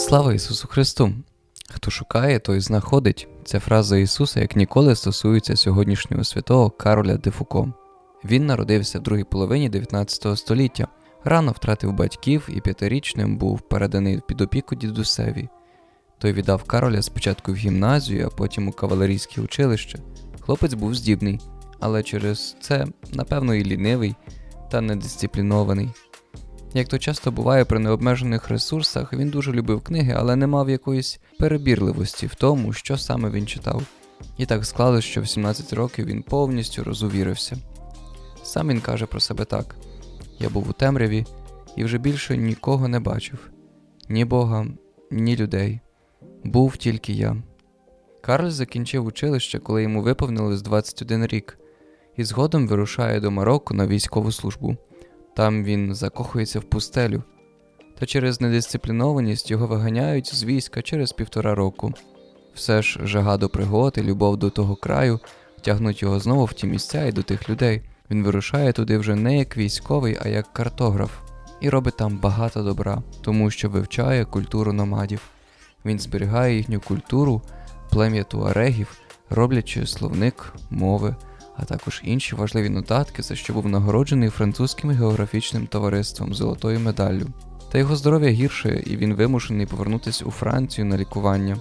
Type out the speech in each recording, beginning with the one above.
Слава Ісусу Христу! Хто шукає, той знаходить. Ця фраза Ісуса як ніколи стосується сьогоднішнього святого Кароля де Фуко. Він народився в другій половині 19 століття, рано втратив батьків і п'ятирічним був переданий під опіку дідусеві. Той віддав Кароля спочатку в гімназію, а потім у кавалерійське училище. Хлопець був здібний, але через це, напевно, і лінивий та недисциплінований. Як то часто буває при необмежених ресурсах, він дуже любив книги, але не мав якоїсь перебірливості в тому, що саме він читав. І так склалось, що в 17 років він повністю розувірився. Сам він каже про себе так: я був у темряві і вже більше нікого не бачив ні Бога, ні людей. Був тільки я. Карль закінчив училище, коли йому виповнилось 21 рік, і згодом вирушає до Марокко на військову службу. Там він закохується в пустелю, та через недисциплінованість його виганяють з війська через півтора року. Все ж жага до пригод і любов до того краю тягнуть його знову в ті місця і до тих людей. Він вирушає туди вже не як військовий, а як картограф, і робить там багато добра, тому що вивчає культуру номадів. Він зберігає їхню культуру, плем'я туарегів, роблячи словник, мови, а також інші важливі нотатки, за що був нагороджений французьким географічним товариством золотою медаллю. Та його здоров'я гірше, і він вимушений повернутися у Францію на лікування.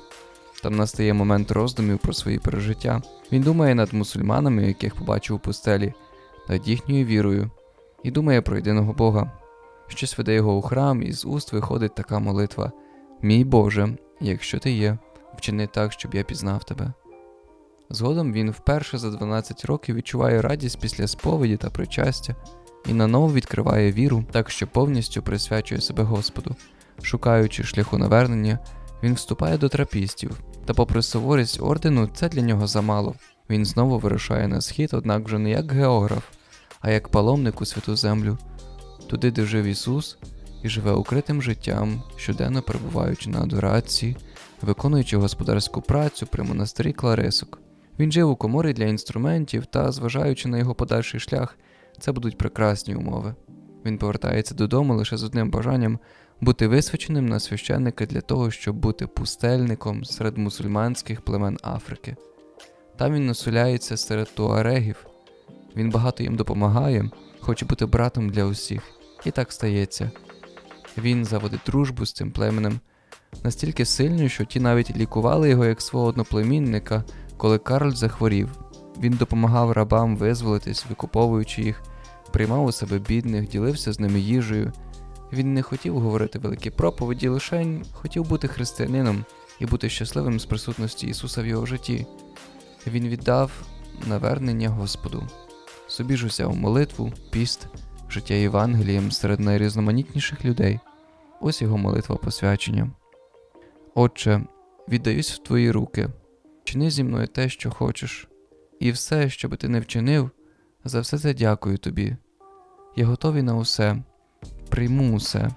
Там настає момент роздумів про свої пережиття. Він думає над мусульманами, яких побачив у пустелі, над їхньою вірою, і думає про єдиного Бога. Щось веде його у храм, і з уст виходить така молитва: Мій Боже, якщо ти є, вчини так, щоб я пізнав тебе. Згодом він вперше за 12 років відчуває радість після сповіді та причастя і наново відкриває віру, так що повністю присвячує себе Господу. Шукаючи шляху навернення, він вступає до трапістів, та, попри суворість ордену, це для нього замало. Він знову вирушає на схід, однак вже не як географ, а як паломник у святу землю, туди, де жив Ісус, і живе укритим життям, щоденно перебуваючи на адорації, виконуючи господарську працю при монастирі Кларисок. Він жив у коморі для інструментів та, зважаючи на його подальший шлях, це будуть прекрасні умови. Він повертається додому лише з одним бажанням бути висвяченим на священника для того, щоб бути пустельником серед мусульманських племен Африки. Там він насуляється серед туарегів, він багато їм допомагає, хоче бути братом для усіх. І так стається. Він заводить дружбу з цим племенем настільки сильною, що ті навіть лікували його як свого одноплемінника, коли Карль захворів. Він допомагав рабам визволитись, викуповуючи їх, приймав у себе бідних, ділився з ними їжею. Він не хотів говорити великі проповіді, лише хотів бути християнином і бути щасливим з присутності Ісуса в його житті. Він віддав навернення Господу, собі ж узяв молитву, піст, життя Євангелієм серед найрізноманітніших людей. Ось його молитва посвячення. Отче, віддаюсь в Твої руки, чини зі мною те, що хочеш, і все, що би ти не вчинив, за все це дякую тобі. Я готовий на усе, прийму усе.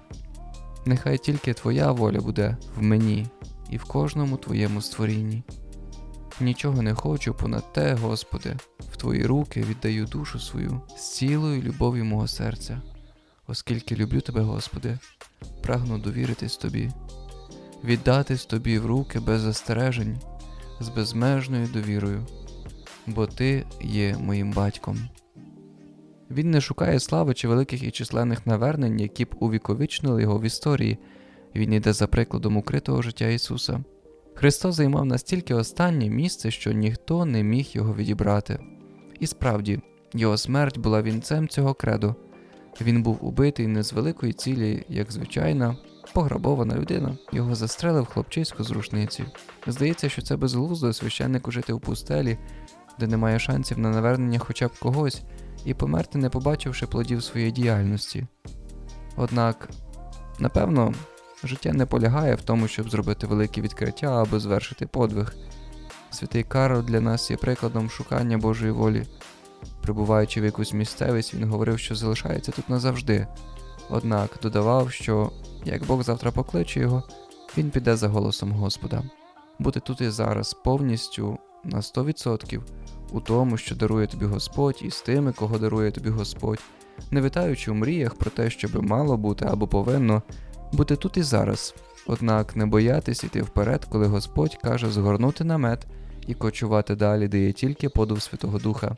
Нехай тільки Твоя воля буде в мені і в кожному Твоєму створінні. Нічого не хочу понад те, Господи, в Твої руки віддаю душу свою з цілою любов'ю мого серця, оскільки люблю Тебе, Господи, прагну довіритись Тобі, віддатись Тобі в руки без застережень, з безмежною довірою, бо Ти є моїм батьком. Він не шукає слави чи великих і численних навернень, які б увіковічнили його в історії, він йде за прикладом укритого життя Ісуса. Христос займав настільки останнє місце, що ніхто не міг його відібрати. І справді, його смерть була вінцем цього кредо. Він був убитий не з великої цілі, як звичайна, пограбована людина. Його застрелив хлопчисько з рушниці. Здається, що це безглуздо священнику жити у пустелі, де немає шансів на навернення хоча б когось, і померти, не побачивши плодів своєї діяльності. Однак, напевно, життя не полягає в тому, щоб зробити великі відкриття або звершити подвиг. Святий Карл для нас є прикладом шукання Божої волі. Прибуваючи в якусь місцевість, він говорив, що залишається тут назавжди. Однак додавав, що як Бог завтра покличе його, він піде за голосом Господа. Бути тут і зараз повністю на 100% у тому, що дарує тобі Господь, і з тими, кого дарує тобі Господь, не витаючи у мріях про те, що би мало бути або повинно бути тут і зараз, Однак не боятись іти вперед, коли Господь каже згорнути намет і кочувати далі, де є тільки подув Святого Духа.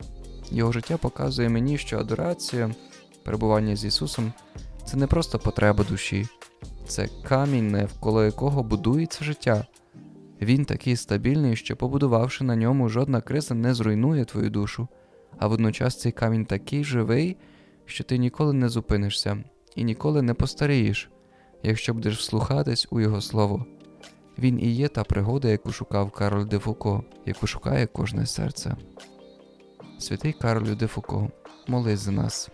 Його життя показує мені, що адорація, перебування з Ісусом це не просто потреба душі, це камінь, навколо якого будується життя. Він такий стабільний, що, побудувавши на ньому, жодна криза не зруйнує твою душу, а водночас цей камінь такий живий, що ти ніколи не зупинишся і ніколи не постарієш, якщо будеш вслухатись у його слово. Він і є та пригода, яку шукав Кароль де Фуко, яку шукає кожне серце. Святий Каролю де Фуко, молись за нас.